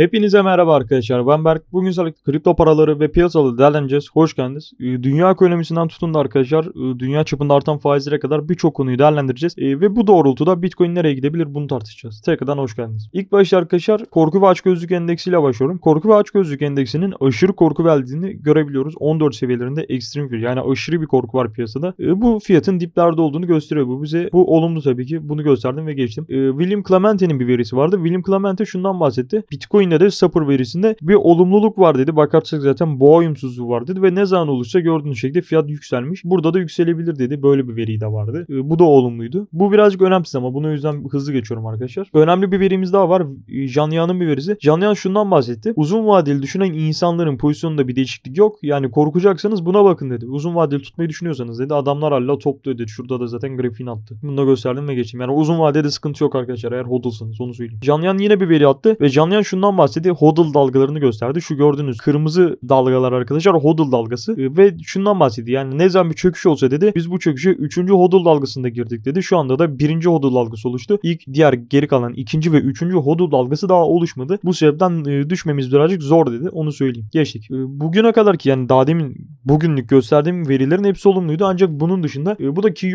Hepinize merhaba arkadaşlar. Ben Berk. Bugün sizlerle kripto paraları ve piyasaları değerleneceğiz. Hoş geldiniz. Ee, Dünya ekonomisinden tutun da arkadaşlar e, dünya çapında artan faizlere kadar birçok konuyu değerlendireceğiz. E, Ve bu doğrultuda Bitcoin nereye gidebilir bunu tartışacağız. Tekrardan hoş geldiniz. İlk başta arkadaşlar korku ve açgözlük endeksiyle başlıyorum. Korku ve açgözlük endeksinin aşırı korku verdiğini görebiliyoruz. 14 seviyelerinde ekstrem fear yani aşırı bir korku var piyasada. E, Bu fiyatın diplerde olduğunu gösteriyor. Bu bize bu olumlu tabii ki. Bunu gösterdim ve geçtim. William Clemente'nin bir verisi vardı. William Clemente şundan bahsetti. Bitcoin'de de Sapper verisinde bir olumluluk var dedi. Bakarsak zaten boğa uyumsuzluğu var dedi ve ne zaman olursa gördüğünüz şekilde fiyat yükselmiş. Burada da yükselebilir dedi. Böyle bir veri de vardı. E, bu da olumluydu. Bu birazcık önemsiz ama bunu yüzden hızlı geçiyorum arkadaşlar. Önemli bir verimiz daha var. E, Janyan'ın bir verisi. Janyan şundan bahsetti. Uzun vadeli düşünen insanların pozisyonunda bir değişiklik yok. Yani korkacaksanız buna bakın dedi. Uzun vadeli tutmayı düşünüyorsanız dedi. Adamlar hala topluyor dedi. Şurada da zaten grafiğini attı. Bunu da gösterdim ve geçeyim. Yani uzun vadede sıkıntı yok arkadaşlar eğer hodlsanız onu söyleyeyim. Janyan yine bir veri attı ve Janyan şundan bahsetti. Hodl dalgalarını gösterdi. Şu gördüğünüz kırmızı dalgalar arkadaşlar hodl dalgası E, ve şundan bahsetti. Yani ne zaman bir çöküş olsa dedi biz bu çöküşe 3. hodl dalgasında girdik dedi. Şu anda da 1. hodl dalgası oluştu. İlk diğer geri kalan 2. ve 3. hodl dalgası daha oluşmadı. Bu sebepten e, düşmemiz birazcık zor dedi. Onu söyleyeyim. Geçtik. E, Bugüne kadar ki yani daha demin bugünlük gösterdiğim verilerin hepsi olumluydu. Ancak bunun dışında bu da Ki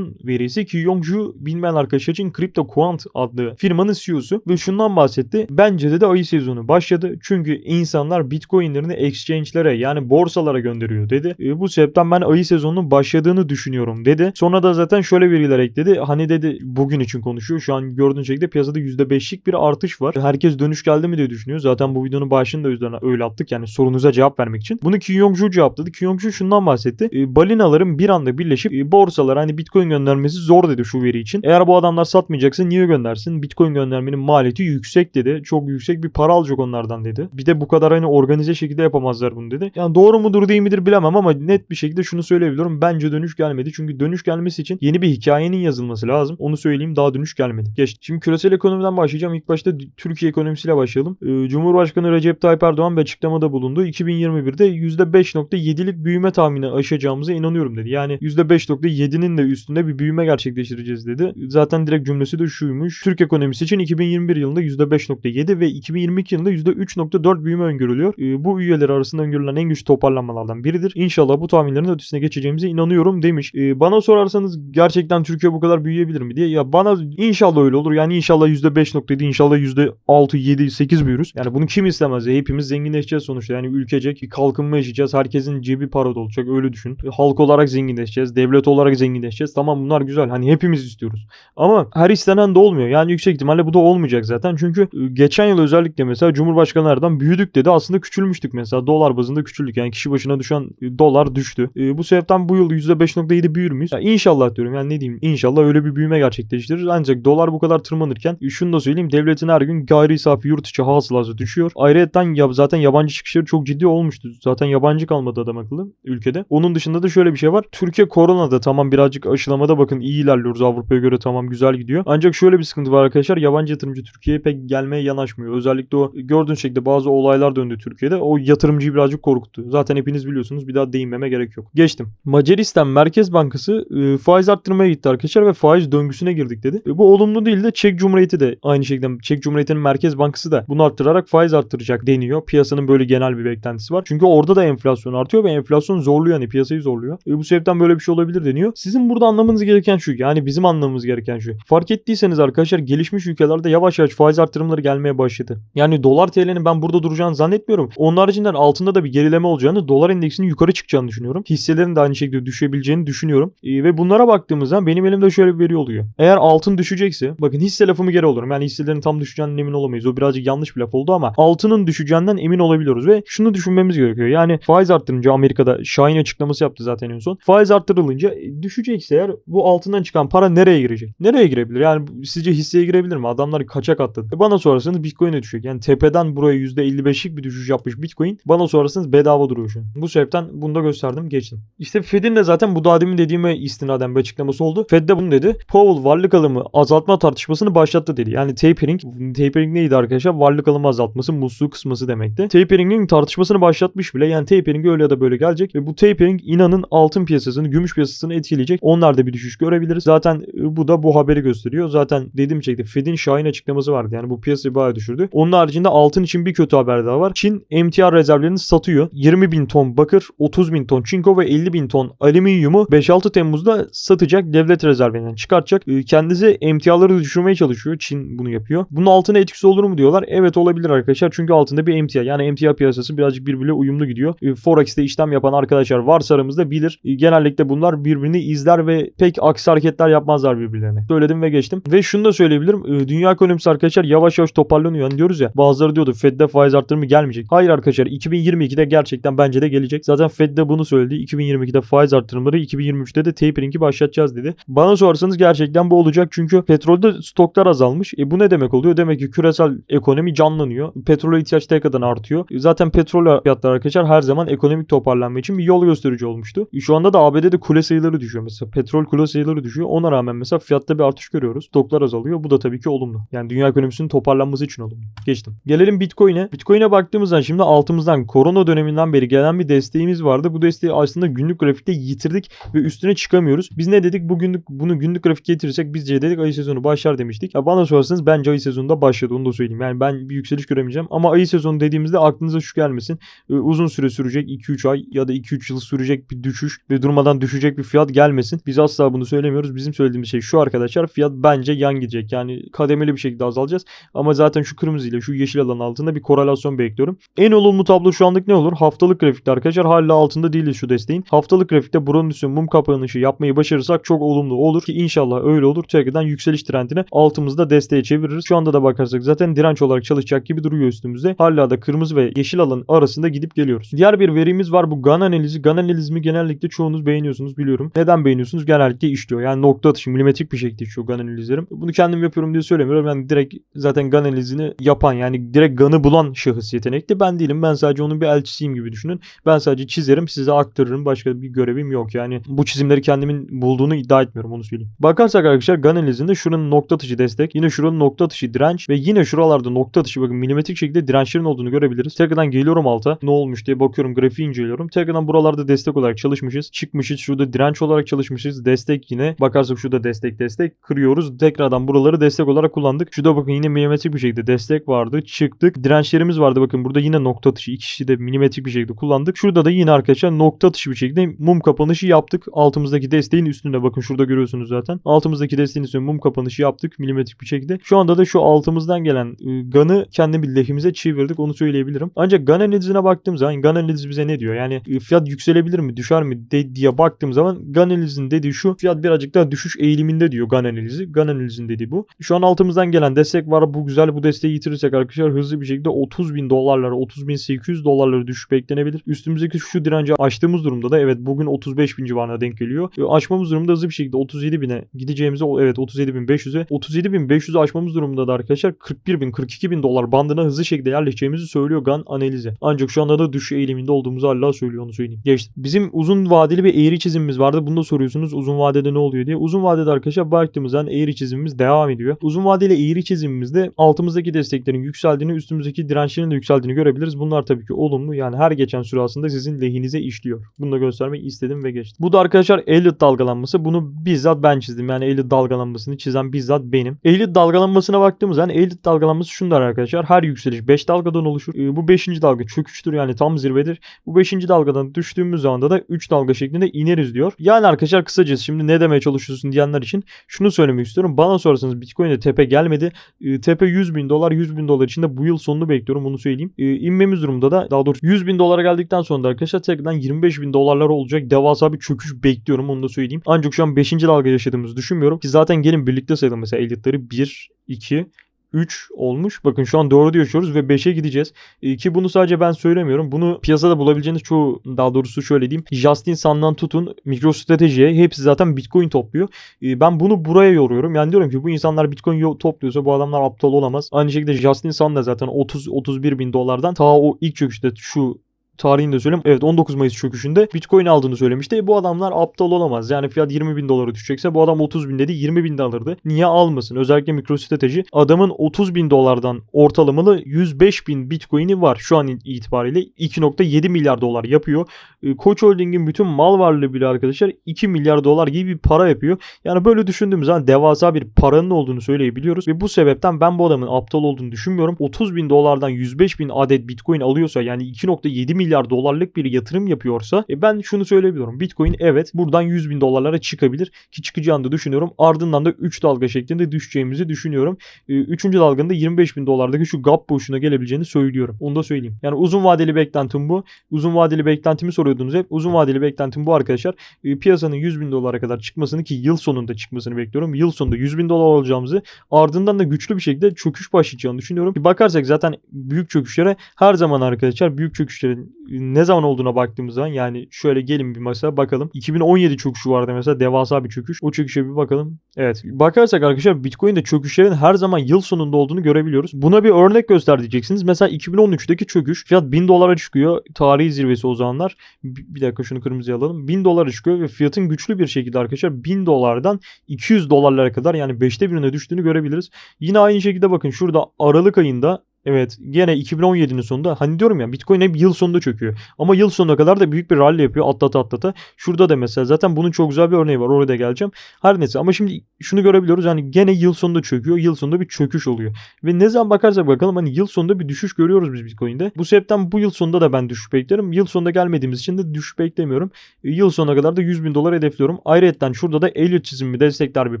verisi. Ki Yong-ju bilmeyen arkadaşlar için Crypto Quant adlı firmanın CEO'su ve şundan bahsetti. Bence de de ayı sezonu başladı. Çünkü insanlar Bitcoin'lerini exchange'lere yani borsalara gönderiyor dedi. E, bu sebepten ben ayı sezonunun başladığını düşünüyorum dedi. Sonra da zaten şöyle veriler ekledi. Hani dedi bugün için konuşuyor. Şu an gördüğünüz şekilde piyasada %5'lik bir artış var. Herkes dönüş geldi mi diye düşünüyor. Zaten bu videonun başını da o yüzden öyle attık. Yani sorunuza cevap vermek için. Bunu Ki Yong-ju cevapladı. Ki Yong-ju şundan bahsetti. E, balinaların bir anda birleşip e, borsalara hani Bitcoin göndermesi zor dedi şu veri için. Eğer bu adamlar satmayacaksa niye göndersin? Bitcoin göndermenin maliyeti yüksek dedi. Çok yüksek bir para alacak onlardan dedi. Bir de bu kadar hani organize şekilde yapamazlar bunu dedi. Yani doğru mudur değil midir bilemem ama net bir şekilde şunu söyleyebilirim. Bence dönüş gelmedi. Çünkü dönüş gelmesi için yeni bir hikayenin yazılması lazım. Onu söyleyeyim daha dönüş gelmedi. Geç. Şimdi küresel ekonomiden başlayacağım. İlk başta Türkiye ekonomisiyle başlayalım. Ee, Cumhurbaşkanı Recep Tayyip Erdoğan bir açıklamada bulundu. 2021'de %5.7'lik büyüme tahmini aşacağımıza inanıyorum dedi. Yani %5.7'nin de üstünde bir büyüme gerçekleştireceğiz dedi. Zaten direkt cümlesi de şuymuş. Türk ekonomisi için 2021 yılında %5.7 ve 2022 yılında %3.4 büyüme öngörülüyor. Ee, bu üyeler arasında öngörülen en güçlü toparlanmalardan biridir. İnşallah bu tahminlerin ötesine geçeceğimize inanıyorum demiş. Ee, bana sorarsanız gerçekten Türkiye bu kadar büyüyebilir mi diye. Ya bana inşallah öyle olur. Yani inşallah %5.7 inşallah %6, 7, 8 büyürüz. Yani bunu kim istemez ya? Hepimiz zenginleşeceğiz sonuçta. Yani ülkecek bir kalkınma yaşayacağız. Herkesin cebi para olacak. Öyle düşün. Halk olarak zenginleşeceğiz. Devlet olarak zenginleşeceğiz. Tamam bunlar güzel. Hani hepimiz istiyoruz. Ama her istenen de olmuyor. Yani yüksek ihtimalle bu da olmayacak zaten. Çünkü e, geçen yıl özellikle mesela Cumhurbaşkanı Erdoğan büyüdük dedi. Aslında küçülmüştük mesela. Dolar bazında küçüldük. Yani kişi başına düşen dolar düştü. E, bu sebepten bu yıl %5.7 büyür müyüz? Ya inşallah diyorum. Yani ne diyeyim? İnşallah öyle bir büyüme gerçekleştirir. Ancak dolar bu kadar tırmanırken şunu da söyleyeyim. Devletin her gün gayri safi yurt içi hasılası düşüyor. Ayrıca ya, zaten yabancı çıkışları çok ciddi olmuştu. Zaten yabancı kalmadı adam akıllı ülkede. Onun dışında da şöyle bir şey var. Türkiye koronada tamam birazcık aşılamada bakın iyi ilerliyoruz Avrupa'ya göre tamam güzel gidiyor. Ancak şöyle bir sıkıntı var arkadaşlar. Yabancı yatırımcı Türkiye'ye pek gelmeye yanaşmıyor. Özellikle o gördüğünüz şekilde bazı olaylar döndü Türkiye'de. O yatırımcıyı birazcık korkuttu. Zaten hepiniz biliyorsunuz. Bir daha değinmeme gerek yok. Geçtim. Macaristan Merkez Bankası e, faiz arttırmaya gitti arkadaşlar ve faiz döngüsüne girdik dedi. E, bu olumlu değil de Çek Cumhuriyeti de aynı şekilde Çek Cumhuriyeti'nin Merkez Bankası da bunu arttırarak faiz arttıracak deniyor. Piyasanın böyle genel bir beklentisi var. Çünkü orada da enflasyon artıyor ve enflasyon zorluyor hani piyasayı zorluyor. E, bu sebepten böyle bir şey olabilir deniyor. Sizin burada anlamanız gereken şu yani bizim anlamamız gereken şu. Fark ettiyseniz arkadaşlar gelişmiş ülkelerde yavaş yavaş faiz artırımları gelmeye başladı. Yani dolar TL'nin ben burada duracağını zannetmiyorum. Onun haricinden altında da bir gerileme olacağını, dolar endeksinin yukarı çıkacağını düşünüyorum. Hisselerin de aynı şekilde düşebileceğini düşünüyorum. E, ve bunlara baktığımızda benim elimde şöyle bir veri oluyor. Eğer altın düşecekse, bakın hisse lafımı geri olurum. Yani hisselerin tam düşeceğinden emin olamayız. O birazcık yanlış bir laf oldu ama altının düşeceğinden emin olabiliyoruz ve şunu düşünmemiz gerekiyor. Yani faiz arttırınca Amerika'da Şahin açıklaması yaptı zaten en son. Faiz arttırılınca e, düşecekse eğer bu altından çıkan para nereye girecek? Nereye girebilir? Yani sizce hisseye girebilir mi? Adamlar kaçak atladı. E bana sorarsanız Bitcoin'e düşecek. Yani tepeden buraya %55'lik bir düşüş yapmış Bitcoin. Bana sorarsanız bedava duruyor şu an. Bu sebepten bunu da gösterdim geçtim. İşte Fed'in de zaten bu daha demin dediğime istinaden bir açıklaması oldu. Fed de bunu dedi. Powell varlık alımı azaltma tartışmasını başlattı dedi. Yani tapering, tapering neydi arkadaşlar? Varlık alımı azaltması, musluğu kısması demekti. Tapering'in tartışmasını başlatmış bile. Yani tapering öyle ya da böyle gelecek ve bu tapering inanın altın piyasasını, gümüş piyasasını etkileyecek. Onlarda bir düşüş görebiliriz. Zaten e, bu da bu haberi gösteriyor. Zaten dediğim şekilde Fed'in Şahin açıklaması vardı. Yani bu piyasayı bayağı düşürdü. Onun Onun haricinde altın için bir kötü haber daha var. Çin emtia rezervlerini satıyor. 20 bin ton bakır, 30 bin ton çinko ve 50 bin ton alüminyumu 5-6 Temmuz'da satacak devlet rezervinden çıkartacak. Ee, Kendisi emtiaları düşürmeye çalışıyor. Çin bunu yapıyor. Bunun altına etkisi olur mu diyorlar. Evet olabilir arkadaşlar. Çünkü altında bir emtia. Yani emtia piyasası birazcık birbiriyle uyumlu gidiyor. Ee, Forex'te işlem yapan arkadaşlar varsa aramızda bilir. Ee, Genellikle bunlar birbirini izler ve pek aksi hareketler yapmazlar birbirlerine. Söyledim ve geçtim. Ve şunu da söyleyebilirim. Dünya ekonomisi arkadaşlar yavaş yavaş toparlanıyor. Hani diyoruz ya bazıları diyordu Fed'de faiz arttırımı gelmeyecek. Hayır arkadaşlar 2022'de gerçekten bence de gelecek. Zaten Fed de bunu söyledi. 2022'de faiz arttırımları 2023'te de tapering'i başlatacağız dedi. Bana sorarsanız gerçekten bu olacak. Çünkü petrolde stoklar azalmış. E bu ne demek oluyor? Demek ki küresel ekonomi canlanıyor. Petrole ihtiyaç tekrardan artıyor. E Zaten petrol fiyatları arkadaşlar her zaman ekonomik toparlanma için bir yol gösterici olmuştu. E Şu anda da ABD'de kule sayıları düşüyor mesela. Petrol kule sayıları düşüyor. Ona rağmen mesela fiyatta bir artış görüyoruz. Stoklar azalıyor. Bu da tabii ki olumlu. Yani dünya ekonomisinin toparlanması için olumlu. Geçtim. Gelelim Bitcoin'e. Bitcoin'e baktığımızda şimdi altımızdan korona döneminden beri gelen bir desteğimiz vardı. Bu desteği aslında günlük grafikte yitirdik ve üstüne çıkamıyoruz. Biz ne dedik? Bugünlük bunu günlük grafik getirirsek bizce dedik ayı sezonu başlar demiştik. Ya bana sorarsanız bence ayı sezonunda başladı onu da söyleyeyim. Yani ben bir yükseliş göremeyeceğim ama ayı sezonu dediğimizde aklınıza şu gelmesin. Ee, uzun süre sürecek 2-3 ay ya da 2-3 yıl sürecek bir düşüş ve durmadan düşecek bir fiyat gelmesin. Biz asla bunu söylemiyoruz. Bizim söylediğimiz şey şu arkadaşlar fiyat bence yan gidecek. Yani kademeli bir şekilde azalacağız. Ama zaten şu kırmızı ile şu yeşil alanın altında bir korelasyon bekliyorum. En olumlu tablo şu anlık ne olur? Haftalık grafikte arkadaşlar hala altında değiliz şu desteğin. Haftalık grafikte üstüne mum kapanışı yapmayı başarırsak çok olumlu olur ki inşallah öyle olur. Tekrardan yükseliş trendini altımızda desteğe çeviririz. Şu anda da bakarsak zaten direnç olarak çalışacak gibi duruyor üstümüzde. Hala da kırmızı ve yeşil alan arasında gidip geliyoruz. Diğer bir verimiz var bu GAN analizi. GAN analizimi genellikle çoğunuz beğeniyorsunuz biliyorum. Neden beğeniyorsunuz? Genellikle işliyor. Yani nokta atışı milimetrik bir şekilde işliyor GAN analizlerim. Bunu kendim yapıyorum diye söylemiyorum. Yani direkt zaten GAN analizini yapan yani direkt GAN'ı bulan şahıs yetenekli. Ben değilim. Ben sadece onun bir elçisiyim gibi düşünün. Ben sadece çizerim size aktarırım. Başka bir görevim yok. Yani bu çizimleri kendimin bulduğunu iddia etmiyorum onu söyleyeyim. Bakarsak arkadaşlar GAN analizinde şuranın nokta atışı destek. Yine şuranın nokta atışı direnç ve yine şuralarda nokta atışı bakın milimetrik şekilde dirençlerin olduğunu görebiliriz. Tekrardan geliyorum alta. Ne olmuş diye bakıyorum grafiği inceliyorum. Tekrardan buralarda destek olarak çalışmışız. Çıkmışız. Şurada direnç olarak çalışmışız. Destek yine. Bakarsak şurada destek destek. Kırıyoruz. Tekrardan buraları destek olarak kullandık. Şurada bakın yine milimetrik bir şekilde destek vardı. Çıktık. Dirençlerimiz vardı. Bakın burada yine nokta atışı. İkisi de milimetrik bir şekilde kullandık. Şurada da yine arkadaşlar nokta atışı bir şekilde mum kapanışı yaptık. Altımızdaki desteğin üstünde bakın şurada görüyorsunuz zaten. Altımızdaki desteğin üstünde mum kapanışı yaptık milimetrik bir şekilde. Şu anda da şu altımızdan gelen e, ganı kendi bir lehimize çevirdik onu söyleyebilirim. Ancak gan analizine baktığım zaman gan analizi bize ne diyor? Yani e, fiyat yükselebilir mi düşer mi de, diye baktığım zaman gan analizinin dediği şu fiyat birazcık daha düşüş eğiliminde diyor gan analizi. Gan analizinin dediği bu. Şu an altımızdan gelen destek var. Bu güzel bu desteği yitirirsek arkadaşlar hızlı bir şekilde 30 bin dolarlara 30 bin 800 dolarlara düşüş beklenebilir. Üstümüzdeki şu direnci aştığımız durumda da evet bugün 35 bin civarına denk geliyor. E, aşmamız durumda hızlı bir şekilde 37 bine gideceğimize evet 37 bin 500'e 37 bin 500'ü aşmamız durumunda da arkadaşlar 41 bin 42 bin dolar bandına hızlı şekilde yerleşeceğimizi söylüyor GAN analizi. Ancak şu anda da düşüş eğiliminde olduğumuzu hala söylüyor onu söyleyeyim. Geçti. Bizim uzun vadeli bir eğri çizimimiz vardı. Bunu da soruyorsunuz uzun vadede ne oluyor diye. Uzun vadede arkadaşlar baktığımızdan eğri çizimimiz devam ediyor. Uzun vadeli eğri çizimimizde altımızdaki desteklerin yükseldiğini, üstümüzdeki dirençlerin de yükseldiğini görebiliriz. Bunlar tabii ki olumlu. Yani her geçen süre aslında sizin lehinize işliyor. Bunu da göstermek istedim ve geçtim. Bu da arkadaşlar Elliot dalgalanması. Bunu bizzat ben çizdim. Yani Elliot dalgalanmasını çizen bizzat benim. Elliot dalgalanmasına baktığımız zaman Elliot dalgalanması şunlar arkadaşlar. Her yükseliş 5 dalgadan oluşur. Ee, Bu 5. dalga çöküştür yani tam zirvedir. Bu 5. dalgadan düştüğümüz zaman da 3 dalga şeklinde ineriz diyor. Yani arkadaşlar kısacası şimdi ne demeye çalışıyorsun diyenler için şunu söylemek istiyorum. Bana sorarsanız Bitcoin'de tepe gelmedi. Ee, Tepe 100 bin dolar 100 bin dolar içinde bu yıl sonunu bekliyorum bunu söyleyeyim. Ee, inmemiz durumda da daha doğrusu 100 bin dolara geldikten sonra da arkadaşlar tekrardan 25 bin dolarlar olacak. Devasa bir çöküş bekliyorum onu da söyleyeyim. Ancak şu an 5. dalga yaşadığımızı düşünmüyorum. Ki zaten gelin birlikte sayalım mesela Elliot'ları 1, 2, 3 olmuş. Bakın şu an 4'ü yaşıyoruz ve 5'e gideceğiz. Ee, ki bunu sadece ben söylemiyorum. Bunu piyasada bulabileceğiniz çoğu daha doğrusu şöyle diyeyim. Justin Sun'dan tutun MicroStrategy'ye hepsi zaten Bitcoin topluyor. Ee, ben bunu buraya yoruyorum. Yani diyorum ki bu insanlar Bitcoin yo- topluyorsa bu adamlar aptal olamaz. Aynı şekilde Justin Sun da zaten 30-31 bin dolardan ta o ilk çöküşte şu tarihini de söyleyeyim. Evet 19 Mayıs çöküşünde Bitcoin aldığını söylemişti. E, bu adamlar aptal olamaz. Yani fiyat 20 bin dolara düşecekse bu adam 30 bin dedi 20 bin de alırdı. Niye almasın? Özellikle MicroStrateji adamın 30 bin dolardan ortalamalı 105 bin Bitcoin'i var şu an itibariyle 2.7 milyar dolar yapıyor. E, Koç Holding'in bütün mal varlığı bile arkadaşlar 2 milyar dolar gibi bir para yapıyor. Yani böyle düşündüğümüz zaman devasa bir paranın olduğunu söyleyebiliyoruz. Ve bu sebepten ben bu adamın aptal olduğunu düşünmüyorum. 30 bin dolardan 105 bin adet Bitcoin alıyorsa yani 2.7 milyar dolarlık bir yatırım yapıyorsa e, ben şunu söyleyebiliyorum. Bitcoin evet buradan 100 bin dolarlara çıkabilir ki çıkacağını da düşünüyorum. Ardından da 3 dalga şeklinde düşeceğimizi düşünüyorum. 3. dalgında 25 bin dolardaki şu gap boşuna gelebileceğini söylüyorum. Onu da söyleyeyim. Yani uzun vadeli beklentim bu. Uzun vadeli beklentimi soruyordunuz hep. Uzun vadeli beklentim bu arkadaşlar. E, piyasanın 100 bin dolara kadar çıkmasını ki yıl sonunda çıkmasını bekliyorum. Yıl sonunda 100 bin dolar olacağımızı ardından da güçlü bir şekilde çöküş başlayacağını düşünüyorum. Bir bakarsak zaten büyük çöküşlere her zaman arkadaşlar büyük çöküşlerin ne zaman olduğuna baktığımız zaman yani şöyle gelin bir mesela bakalım. 2017 çöküşü vardı mesela devasa bir çöküş. O çöküşe bir bakalım. Evet. Bakarsak arkadaşlar Bitcoin'de çöküşlerin her zaman yıl sonunda olduğunu görebiliyoruz. Buna bir örnek göster diyeceksiniz. Mesela 2013'teki çöküş fiyat 1000 dolara çıkıyor. Tarihi zirvesi o zamanlar. Bir dakika şunu kırmızıya alalım. 1000 dolara çıkıyor ve fiyatın güçlü bir şekilde arkadaşlar 1000 dolardan 200 dolarlara kadar yani 5'te birine düştüğünü görebiliriz. Yine aynı şekilde bakın şurada Aralık ayında Evet gene 2017'nin sonunda hani diyorum ya Bitcoin hep yıl sonunda çöküyor. Ama yıl sonuna kadar da büyük bir rally yapıyor atlata atlata. Şurada da mesela zaten bunun çok güzel bir örneği var oraya da geleceğim. Her neyse ama şimdi şunu görebiliyoruz yani gene yıl sonunda çöküyor. Yıl sonunda bir çöküş oluyor. Ve ne zaman bakarsak bakalım hani yıl sonunda bir düşüş görüyoruz biz Bitcoin'de. Bu sebepten bu yıl sonunda da ben düşüş beklerim. Yıl sonunda gelmediğimiz için de düşüş beklemiyorum. E, yıl sonuna kadar da 100 bin dolar hedefliyorum. Ayrıca şurada da Elliot çizimi destekler bir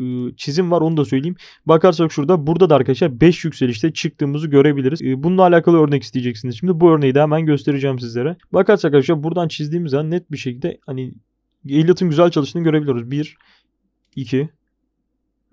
ıı, çizim var onu da söyleyeyim. Bakarsak şurada burada da arkadaşlar 5 yükselişte çıktığımızı görebiliriz. Ee, bununla alakalı örnek isteyeceksiniz. Şimdi bu örneği de hemen göstereceğim sizlere. Bakarsak arkadaşlar buradan çizdiğimiz zaman net bir şekilde hani Elliot'ın güzel çalıştığını görebiliyoruz. 1, 2,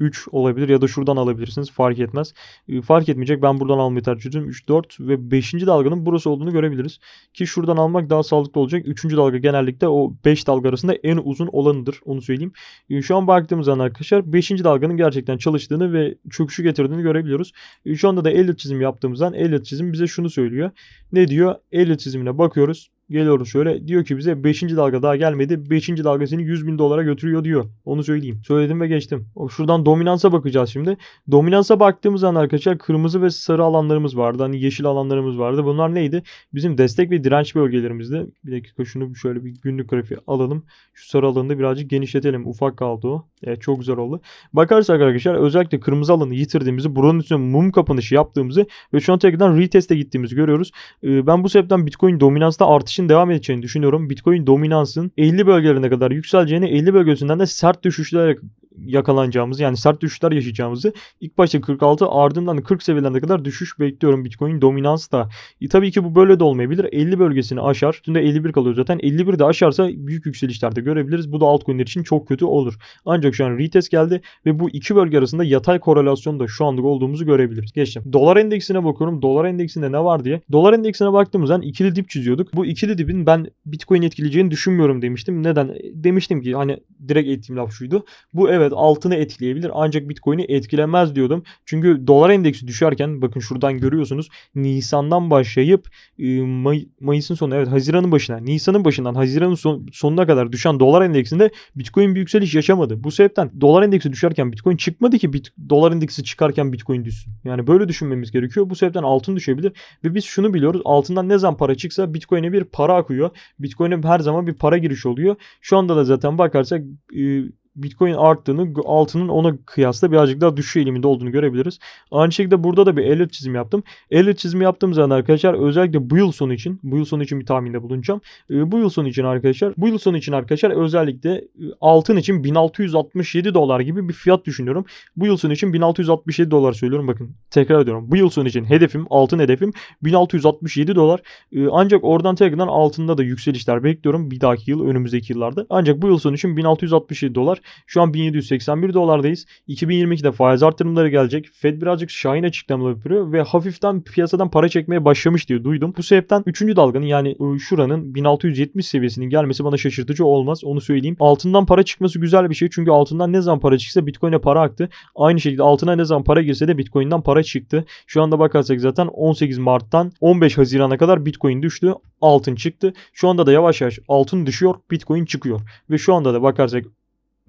3 olabilir ya da şuradan alabilirsiniz. Fark etmez. E, fark etmeyecek. Ben buradan almayı tercih ediyorum. 3, 4 ve 5. dalganın burası olduğunu görebiliriz. Ki şuradan almak daha sağlıklı olacak. 3. dalga genellikle o 5 dalga arasında en uzun olanıdır. Onu söyleyeyim. E, şu an baktığımız zaman arkadaşlar 5. dalganın gerçekten çalıştığını ve çöküşü getirdiğini görebiliyoruz. E, şu anda da Elliot çizim yaptığımızdan Elliot çizim bize şunu söylüyor. Ne diyor? Elliot çizimine bakıyoruz geliyoruz şöyle. Diyor ki bize 5. dalga daha gelmedi. 5. dalga seni 100 bin dolara götürüyor diyor. Onu söyleyeyim. Söyledim ve geçtim. Şuradan dominansa bakacağız şimdi. Dominansa baktığımız zaman arkadaşlar kırmızı ve sarı alanlarımız vardı. Hani yeşil alanlarımız vardı. Bunlar neydi? Bizim destek ve direnç bölgelerimizdi. Bir dakika şunu şöyle bir günlük grafiği alalım. Şu sarı alanı birazcık genişletelim. Ufak kaldı o. Evet çok güzel oldu. Bakarsak arkadaşlar özellikle kırmızı alanı yitirdiğimizi, buranın üstüne mum kapanışı yaptığımızı ve şu an tekrardan reteste gittiğimizi görüyoruz. Ee, ben bu sebepten Bitcoin dominansta artışın devam edeceğini düşünüyorum. Bitcoin dominansın 50 bölgelerine kadar yükseleceğini, 50 bölgesinden de sert düşüşler yakalanacağımızı yani sert düşüşler yaşayacağımızı ilk başta 46 ardından 40 seviyelerine kadar düşüş bekliyorum Bitcoin dominans da. E, tabii ki bu böyle de olmayabilir. 50 bölgesini aşar. Üstünde 51 kalıyor zaten. 51 de aşarsa büyük yükselişlerde görebiliriz. Bu da altcoin'ler için çok kötü olur. Ancak şu an retest geldi ve bu iki bölge arasında yatay korelasyonda şu anlık olduğumuzu görebiliriz. Geçtim. Dolar endeksine bakıyorum. Dolar endeksinde ne var diye. Dolar endeksine baktığımız zaman ikili dip çiziyorduk. Bu ikili dipin ben Bitcoin etkileyeceğini düşünmüyorum demiştim. Neden? Demiştim ki hani direkt ettiğim laf şuydu. Bu evet evet altını etkileyebilir ancak Bitcoin'i etkilemez diyordum. Çünkü dolar endeksi düşerken bakın şuradan görüyorsunuz Nisan'dan başlayıp e, May, Mayıs'ın sonu evet Haziran'ın başına Nisan'ın başından Haziran'ın son, sonuna kadar düşen dolar endeksinde Bitcoin bir yükseliş yaşamadı. Bu sebepten dolar endeksi düşerken Bitcoin çıkmadı ki bit, dolar endeksi çıkarken Bitcoin düşsün. Yani böyle düşünmemiz gerekiyor. Bu sebepten altın düşebilir ve biz şunu biliyoruz. Altından ne zaman para çıksa Bitcoin'e bir para akıyor. Bitcoin'e her zaman bir para giriş oluyor. Şu anda da zaten bakarsak e, Bitcoin arttığını altının ona kıyasla birazcık daha düşüş eğiliminde olduğunu görebiliriz. Aynı şekilde burada da bir Elliot çizimi yaptım. Elliot çizimi yaptığım zaman arkadaşlar özellikle bu yıl sonu için bu yıl sonu için bir tahminde bulunacağım. Ee, bu yıl sonu için arkadaşlar bu yıl sonu için arkadaşlar özellikle e, altın için 1667 dolar gibi bir fiyat düşünüyorum. Bu yıl sonu için 1667 dolar söylüyorum. Bakın tekrar ediyorum. Bu yıl sonu için hedefim altın hedefim 1667 dolar. Ee, ancak oradan tekrardan altında da yükselişler bekliyorum bir dahaki yıl önümüzdeki yıllarda. Ancak bu yıl sonu için 1667 dolar. Şu an 1781 dolardayız. 2022'de faiz artırımları gelecek. Fed birazcık şahin açıklamalar yapıyor ve hafiften piyasadan para çekmeye başlamış diye duydum. Bu sebepten 3. dalganın yani e, şuranın 1670 seviyesinin gelmesi bana şaşırtıcı olmaz. Onu söyleyeyim. Altından para çıkması güzel bir şey. Çünkü altından ne zaman para çıksa Bitcoin'e para aktı. Aynı şekilde altına ne zaman para girse de Bitcoin'den para çıktı. Şu anda bakarsak zaten 18 Mart'tan 15 Haziran'a kadar Bitcoin düştü. Altın çıktı. Şu anda da yavaş yavaş altın düşüyor. Bitcoin çıkıyor. Ve şu anda da bakarsak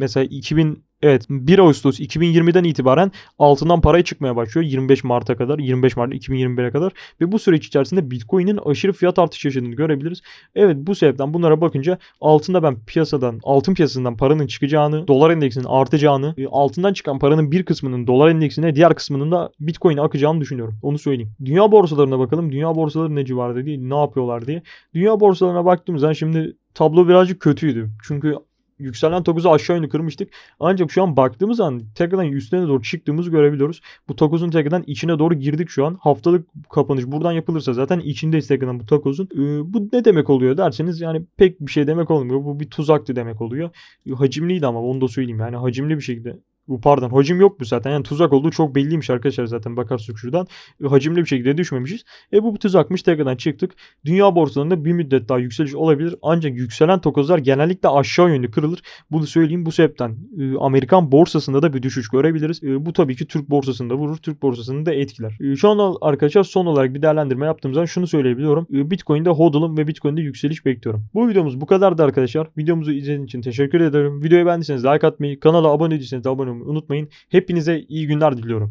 mesela 2000 Evet 1 Ağustos 2020'den itibaren altından paraya çıkmaya başlıyor 25 Mart'a kadar 25 Mart 2021'e kadar ve bu süreç içerisinde Bitcoin'in aşırı fiyat artışı yaşadığını görebiliriz. Evet bu sebepten bunlara bakınca altında ben piyasadan altın piyasasından paranın çıkacağını, dolar endeksinin artacağını, e, altından çıkan paranın bir kısmının dolar endeksine diğer kısmının da Bitcoin'e akacağını düşünüyorum. Onu söyleyeyim. Dünya borsalarına bakalım. Dünya borsaları ne civarda diye, ne yapıyorlar diye. Dünya borsalarına baktığımız zaman şimdi tablo birazcık kötüydü. Çünkü yükselen tokuzu aşağı yönlü kırmıştık. Ancak şu an baktığımız an tekrardan üstüne doğru çıktığımızı görebiliyoruz. Bu takozun tekrardan içine doğru girdik şu an. Haftalık kapanış buradan yapılırsa zaten içindeyiz tekrardan bu takozun. Ee, bu ne demek oluyor derseniz yani pek bir şey demek olmuyor. Bu bir tuzaktı demek oluyor. Hacimliydi ama onu da söyleyeyim. Yani hacimli bir şekilde pardon hacim yok bu zaten. Yani tuzak olduğu çok belliymiş arkadaşlar zaten bakarsak şuradan. E, Hacimli bir şekilde düşmemişiz. E bu bir tuzakmış tekrardan çıktık. Dünya borsalarında bir müddet daha yükseliş olabilir. Ancak yükselen tokozlar genellikle aşağı yönlü kırılır. Bunu söyleyeyim bu sebepten. e, Amerikan borsasında da bir düşüş görebiliriz. E, bu tabii ki Türk borsasında vurur. Türk borsasını da etkiler. E, şu an arkadaşlar son olarak bir değerlendirme yaptığım zaman şunu söyleyebiliyorum. E, Bitcoin'de hodl'ım ve Bitcoin'de yükseliş bekliyorum. Bu videomuz bu kadardı arkadaşlar. Videomuzu izlediğiniz için teşekkür ederim. Videoyu beğendiyseniz like atmayı, kanala abone değilseniz de abone olmayı unutmayın. Hepinize iyi günler diliyorum.